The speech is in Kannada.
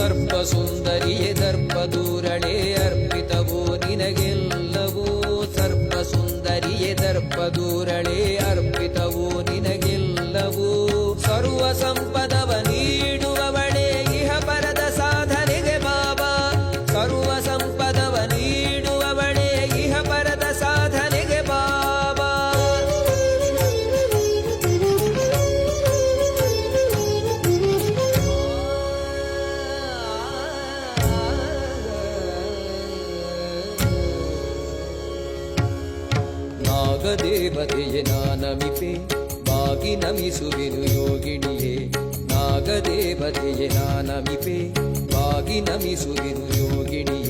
ಸರ್ಪ ಸುಂದರಿಯೇ ದರ್ಪ ದೂರಳೆ ಅರ್ಪಿತವೋ ನಿನಗೆಲ್ಲವೋ ಸರ್ಪ ಸುಂದರಿಯೇ ದರ್ಪ ದೂರಳೆ ಅರ್ಪಿತವೋ ನಿನಗೆಲ್ಲವೋ ಸರ್ವ ಸಂಪದವ ನಾಗದೇವತೆಯೇ ನಾನಮಿಪೆ ಬಾಗಿ ನಮಿಸುವೆನು ಯೋಗಿಣಿಯೇ ನಾಗದೇವತೆಯೇ ನಾನಮಿಪೆ ಬಾಗಿ ನಮಿಸುವೆನು ಯೋಗಿಣಿಯೇ